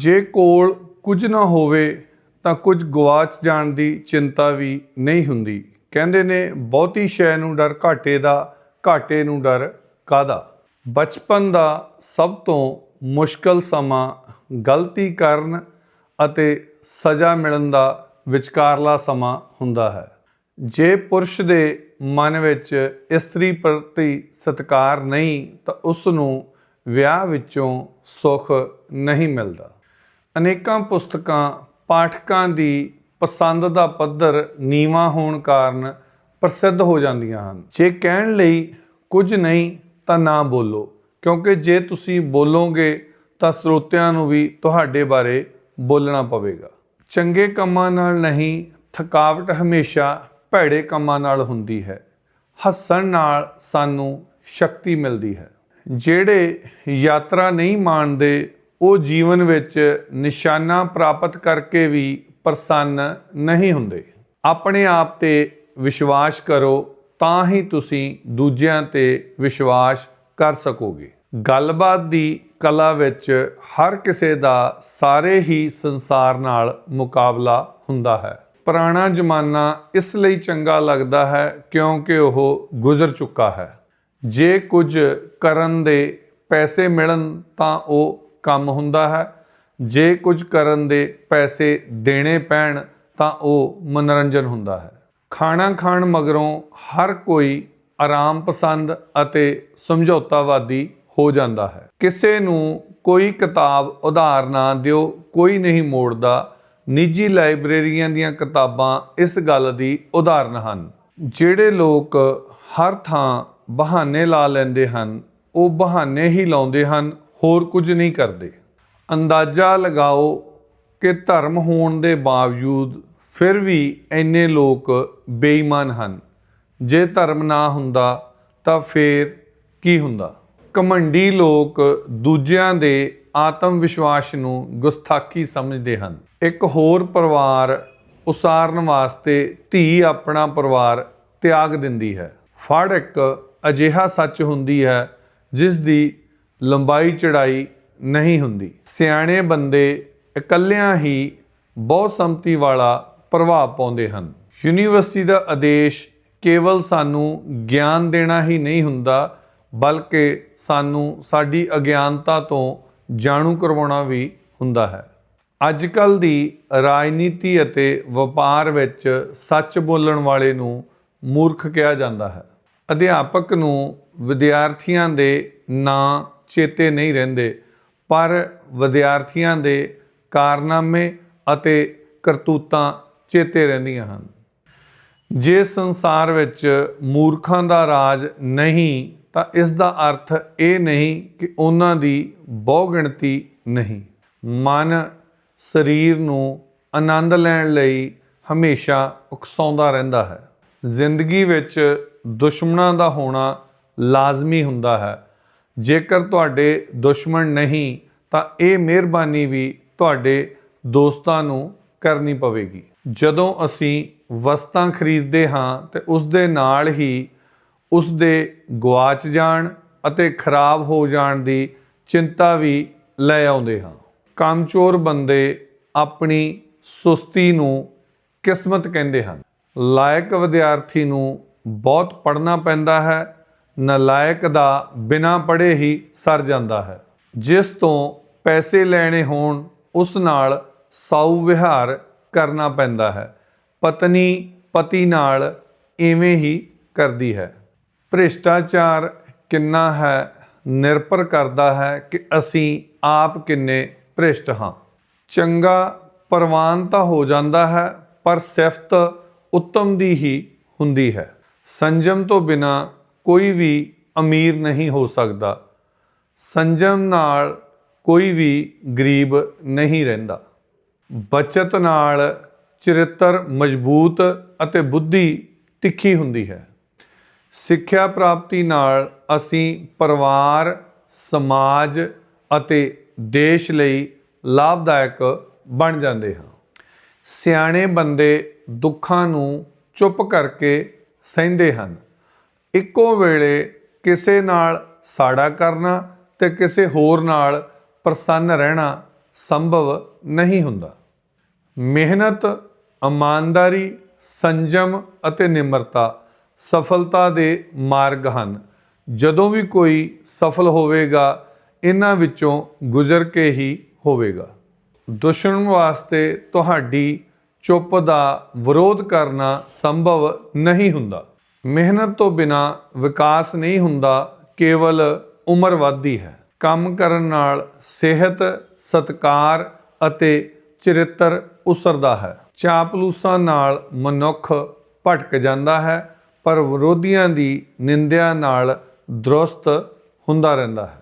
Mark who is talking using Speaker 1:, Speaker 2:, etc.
Speaker 1: ਜੇ ਕੋਲ ਕੁਝ ਨਾ ਹੋਵੇ ਤਾਂ ਕੁਝ ਗਵਾਚ ਜਾਣ ਦੀ ਚਿੰਤਾ ਵੀ ਨਹੀਂ ਹੁੰਦੀ। ਕਹਿੰਦੇ ਨੇ, ਬਹੁਤੀ ਸ਼ੈ ਨੂੰ ਡਰ, ਘਾਟੇ ਦਾ, ਘਾਟੇ ਨੂੰ ਡਰ ਕਾਦਾ ਬਚਪਨ ਦਾ ਸਭ ਤੋਂ ਮੁਸ਼ਕਲ ਸਮਾਂ ਗਲਤੀ ਕਰਨ ਅਤੇ ਸਜ਼ਾ ਮਿਲਣ ਦਾ ਵਿਚਕਾਰਲਾ ਸਮਾਂ ਹੁੰਦਾ ਹੈ। ਜੇ ਪੁਰਸ਼ ਦੇ ਮਨ ਵਿੱਚ ਇਸਤਰੀ ਪ੍ਰਤੀ ਸਤਕਾਰ ਨਹੀਂ ਤਾਂ ਉਸ ਨੂੰ ਵਿਆਹ ਵਿੱਚੋਂ ਸੁੱਖ ਨਹੀਂ ਮਿਲਦਾ। ਅਨੇਕਾਂ ਪੁਸਤਕਾਂ ਪਾਠਕਾਂ ਦੀ ਪਸੰਦ ਦਾ ਪੱਧਰ ਨੀਵਾ ਹੋਣ ਕਾਰਨ ਪ੍ਰਸਿੱਧ ਹੋ ਜਾਂਦੀਆਂ ਹਨ। ਜੇ ਕਹਿਣ ਲਈ ਕੁਝ ਨਹੀਂ ਤਾਂ ਨਾ ਬੋਲੋ, ਕਿਉਂਕਿ ਜੇ ਤੁਸੀਂ ਬੋਲੋਗੇ ਤਾਂ ਸਰੋਤਿਆਂ ਨੂੰ ਵੀ ਤੁਹਾਡੇ ਬਾਰੇ ਬੋਲਣਾ ਪਵੇਗਾ। ਚੰਗੇ ਕੰਮਾਂ ਨਾਲ ਨਹੀਂ, ਥਕਾਵਟ ਹਮੇਸ਼ਾ ਭੈੜੇ ਕੰਮਾਂ ਨਾਲ ਹੁੰਦੀ ਹੈ। ਹੱਸਣ ਨਾਲ ਸਾਨੂੰ ਸ਼ਕਤੀ ਮਿਲਦੀ ਹੈ। ਜਿਹੜੇ ਯਾਤਰਾ ਨਹੀਂ ਮਾਣਦੇ ਉਹ ਜੀਵਨ ਵਿੱਚ ਨਿਸ਼ਾਨਾ ਪ੍ਰਾਪਤ ਕਰਕੇ ਵੀ ਪ੍ਰਸੰਨ ਨਹੀਂ ਹੁੰਦੇ। ਆਪਣੇ ਆਪ ਤੇ ਵਿਸ਼ਵਾਸ ਕਰੋ, ਤਾਂ ਹੀ ਤੁਸੀਂ ਦੂਜਿਆਂ ਤੇ ਵਿਸ਼ਵਾਸ ਕਰ ਸਕੋਗੇ। ਗੱਲਬਾਤ ਦੀ ਕਲਾ ਵਿੱਚ ਹਰ ਕਿਸੇ ਦਾ ਸਾਰੇ ਹੀ ਸੰਸਾਰ ਨਾਲ ਮੁਕਾਬਲਾ ਹੁੰਦਾ ਹੈ। ਪੁਰਾਣਾ ਜ਼ਮਾਨਾ ਇਸ ਲਈ ਚੰਗਾ ਲੱਗਦਾ ਹੈ ਕਿਉਂਕਿ ਉਹ ਗੁਜ਼ਰ ਚੁੱਕਾ ਹੈ। ਜੇ ਕੁਝ ਕਰਨ ਦੇ ਪੈਸੇ ਮਿਲਣ ਤਾਂ ਉਹ ਕੰਮ ਹੁੰਦਾ ਹੈ। ਜੇ ਕੁਝ ਕਰਨ ਦੇ ਪੈਸੇ ਦੇਣੇ ਪੈਣ, ਤਾਂ ਉਹ ਮਨੋਰੰਜਨ ਹੁੰਦਾ ਹੈ। ਖਾਣਾ ਖਾਣ ਮਗਰੋਂ ਹਰ ਕੋਈ ਆਰਾਮ ਪਸੰਦ ਅਤੇ ਸਮਝੌਤਾਵਾਦੀ ਹੋ ਜਾਂਦਾ ਹੈ। ਕਿਸੇ ਨੂੰ ਕੋਈ ਕਿਤਾਬ ਉਧਾਰ ਨਾ ਦਿਓ, ਕੋਈ ਨਹੀਂ ਮੋੜਦਾ। ਨਿੱਜੀ ਲਾਇਬ੍ਰੇਰੀਆਂ ਦੀਆਂ ਕਿਤਾਬਾਂ ਇਸ ਗੱਲ ਦੀ ਉਦਾਹਰਨ ਹਨ। ਜਿਹੜੇ ਲੋਕ ਹਰ ਥਾਂ ਬਹਾਨੇ ਲਾ ਲੈਂਦੇ ਹਨ, ਉਹ ਬਹਾਨੇ ਹੀ ਲਾਉਂਦੇ ਹਨ। ਹੋਰ ਕੁਝ ਨਹੀਂ ਕਰਦੇ। ਅੰਦਾਜ਼ਾ ਲਗਾਓ ਕਿ ਧਰਮ ਹੋਣ ਦੇ ਬਾਵਜੂਦ ਫਿਰ ਵੀ ਇੰਨੇ ਲੋਕ ਬੇਈਮਾਨ ਹਨ। ਜੇ ਧਰਮ ਨਾ ਹੁੰਦਾ ਤਾਂ ਫੇਰ ਕੀ ਹੁੰਦਾ? ਕਮੰਡੀ ਲੋਕ ਦੂਜਿਆਂ ਦੇ ਆਤਮ ਵਿਸ਼ਵਾਸ ਨੂੰ ਗੁਸਤਾਖੀ ਸਮਝਦੇ ਹਨ। ਇੱਕ ਹੋਰ ਪਰਿਵਾਰ ਉਸਾਰਨ ਵਾਸਤੇ ਧੀ ਆਪਣਾ ਪਰਿਵਾਰ ਤਿਆਗ ਦਿੰਦੀ ਹੈ। ਫੜ ਇੱਕ ਅਜਿਹਾ ਸੱਚ ਹੁੰਦੀ ਹੈ ਜਿਸ ਦੀ ਲੰਬਾਈ ਚੜਾਈ ਨਹੀਂ ਹੁੰਦੀ। ਸਿਆਣੇ ਬੰਦੇ ਇਕੱਲਿਆਂ ਹੀ ਬਹੁਤ ਸੰਮਤੀ ਵਾਲਾ ਪ੍ਰਭਾਵ ਪਾਉਂਦੇ ਹਨ। ਯੂਨੀਵਰਸਿਟੀ ਦਾ ਆਦੇਸ਼ ਕੇਵਲ ਸਾਨੂੰ ਗਿਆਨ ਦੇਣਾ ਹੀ ਨਹੀਂ ਹੁੰਦਾ, ਬਲਕਿ ਸਾਨੂੰ ਸਾਡੀ ਅਗਿਆਨਤਾ ਤੋਂ ਜਾਣੂ ਕਰਵਾਉਣਾ ਵੀ ਹੁੰਦਾ ਹੈ। ਅੱਜ ਕੱਲ ਦੀ ਰਾਜਨੀਤੀ ਅਤੇ ਵਪਾਰ ਵਿੱਚ ਸੱਚ ਬੋਲਣ ਵਾਲੇ ਨੂੰ ਮੂਰਖ ਕਿਹਾ ਜਾਂਦਾ ਹੈ। ਅਧਿਆਪਕ ਨੂੰ ਵਿਦਿਆਰਥੀਆਂ ਦੇ ਨਾਂ ਚੇਤੇ ਨਹੀਂ ਰਹਿੰਦੇ, ਪਰ ਵਿਦਿਆਰਥੀਆਂ ਦੇ ਕਾਰਨਾਮੇ ਅਤੇ ਕਰਤੂਤਾਂ ਚੇਤੇ ਰਹਿੰਦੀਆਂ ਹਨ। ਜੇ ਸੰਸਾਰ ਵਿੱਚ ਮੂਰਖਾਂ ਦਾ ਰਾਜ ਨਹੀਂ, ਤਾਂ ਇਸ ਦਾ ਅਰਥ ਇਹ ਨਹੀਂ ਕਿ ਉਹਨਾਂ ਦੀ ਬਹੁਗਿਣਤੀ ਨਹੀਂ। ਮਨ ਸਰੀਰ ਨੂੰ ਆਨੰਦ ਲੈਣ ਲਈ ਹਮੇਸ਼ਾ ਉਕਸਾਉਂਦਾ ਰਹਿੰਦਾ ਹੈ। ਜ਼ਿੰਦਗੀ ਵਿੱਚ ਦੁਸ਼ਮਣਾਂ ਦਾ ਹੋਣਾ ਲਾਜ਼ਮੀ ਹੁੰਦਾ ਹੈ। ਜੇਕਰ ਤੁਹਾਡੇ ਦੁਸ਼ਮਣ ਨਹੀਂ, ਤਾਂ ਇਹ ਮਿਹਰਬਾਨੀ ਵੀ ਤੁਹਾਡੇ ਦੋਸਤਾਂ ਨੂੰ ਕਰਨੀ ਪਵੇਗੀ। ਜਦੋਂ ਅਸੀਂ ਵਸਤਾਂ ਖਰੀਦਦੇ ਹਾਂ, ਤੇ ਉਸ ਦੇ ਨਾਲ ਹੀ ਉਸ ਦੇ ਗਵਾਚ ਜਾਣ ਅਤੇ ਖਰਾਬ ਹੋ ਜਾਣ ਦੀ ਚਿੰਤਾ ਵੀ ਲੈ ਆਉਂਦੇ ਹਾਂ। ਕਾਮਚੋਰ ਬੰਦੇ ਆਪਣੀ ਸੁਸਤੀ ਨੂੰ ਕਿਸਮਤ ਕਹਿੰਦੇ ਹਨ। ਲਾਇਕ ਵਿਦਿਆਰਥੀ ਨੂੰ ਬਹੁਤ ਪੜ੍ਹਨਾ ਪੈਂਦਾ ਹੈ ਨਲਾਇਕ ਦਾ ਬਿਨਾਂ ਪੜ੍ਹੇ ਹੀ ਸਰ ਜਾਂਦਾ ਹੈ। ਜਿਸ ਤੋਂ ਪੈਸੇ ਲੈਣੇ ਹੋਣ, ਉਸ ਨਾਲ ਸਾਊ ਵਿਹਾਰ ਕਰਨਾ ਪੈਂਦਾ ਹੈ। ਪਤਨੀ ਪਤੀ ਨਾਲ ਇਵੇਂ ਹੀ ਕਰਦੀ ਹੈ। ਭ੍ਰਿਸ਼ਟਾਚਾਰ ਕਿੰਨਾ ਹੈ, ਨਿਰਭਰ ਕਰਦਾ ਹੈ ਕਿ ਅਸੀਂ ਆਪ ਕਿੰਨੇ ਭ੍ਰਿਸ਼ਟ ਹਾਂ। ਚੰਗਾ ਪ੍ਰਵਾਨ ਤਾਂ ਹੋ ਜਾਂਦਾ ਹੈ, ਪਰ ਸਿਫਤ ਉੱਤਮ ਦੀ ਹੀ ਹੁੰਦੀ ਹੈ। ਸੰਜਮ ਤੋਂ ਬਿਨਾ ਕੋਈ ਵੀ ਅਮੀਰ ਨਹੀਂ ਹੋ ਸਕਦਾ। ਸੰਜਮ ਨਾਲ ਕੋਈ ਵੀ ਗਰੀਬ ਨਹੀਂ ਰਹਿੰਦਾ। ਬਚਤ ਨਾਲ ਚਰਿੱਤਰ ਮਜ਼ਬੂਤ ਅਤੇ ਬੁੱਧੀ ਤਿੱਖੀ ਹੁੰਦੀ ਹੈ। ਸਿੱਖਿਆ ਪ੍ਰਾਪਤੀ ਨਾਲ ਅਸੀਂ ਪਰਿਵਾਰ, ਸਮਾਜ ਅਤੇ ਦੇਸ਼ ਲਈ ਲਾਭਦਾਇਕ ਬਣ ਜਾਂਦੇ ਹਾਂ। ਸਿਆਣੇ ਬੰਦੇ ਦੁੱਖਾਂ ਨੂੰ ਚੁੱਪ ਕਰਕੇ ਸਹਿੰਦੇ ਹਨ। ਇੱਕੋ ਵੇਲੇ ਕਿਸੇ ਨਾਲ ਸਾੜਾ ਕਰਨਾ ਤੇ ਕਿਸੇ ਹੋਰ ਨਾਲ ਪ੍ਰਸੰਨ ਰਹਿਣਾ ਸੰਭਵ ਨਹੀਂ ਹੁੰਦਾ। ਮਿਹਨਤ, ਇਮਾਨਦਾਰੀ, ਸੰਜਮ ਅਤੇ ਨਿਮਰਤਾ ਸਫਲਤਾ ਦੇ ਮਾਰਗ ਹਨ। ਜਦੋਂ ਵੀ ਕੋਈ ਸਫਲ ਹੋਵੇਗਾ, ਇਹਨਾਂ ਵਿੱਚੋਂ ਗੁਜ਼ਰ ਕੇ ਹੀ ਹੋਵੇਗਾ। ਦੁਸ਼ਮਣ ਵਾਸਤੇ ਤੁਹਾਡੀ ਚੁੱਪ ਦਾ ਵਿਰੋਧ ਕਰਨਾ ਸੰਭਵ ਨਹੀਂ ਹੁੰਦਾ। ਮਿਹਨਤ ਤੋਂ ਬਿਨਾ ਵਿਕਾਸ ਨਹੀਂ ਹੁੰਦਾ, ਕੇਵਲ ਉਮਰ ਵੱਧਦੀ ਹੈ। ਕੰਮ ਕਰਨ ਨਾਲ ਸਿਹਤ, ਸਤਕਾਰ ਅਤੇ ਚਰਿੱਤਰ ਉਸਰਦਾ ਹੈ। ਚਾਪਲੂਸਾਂ ਨਾਲ ਮਨੁੱਖ ਭਟਕ ਜਾਂਦਾ ਹੈ, ਪਰ ਵਿਰੋਧੀਆਂ ਦੀ ਨਿੰਦਿਆ ਨਾਲ ਦਰੁਸਤ ਹੁੰਦਾ ਰਹਿੰਦਾ ਹੈ।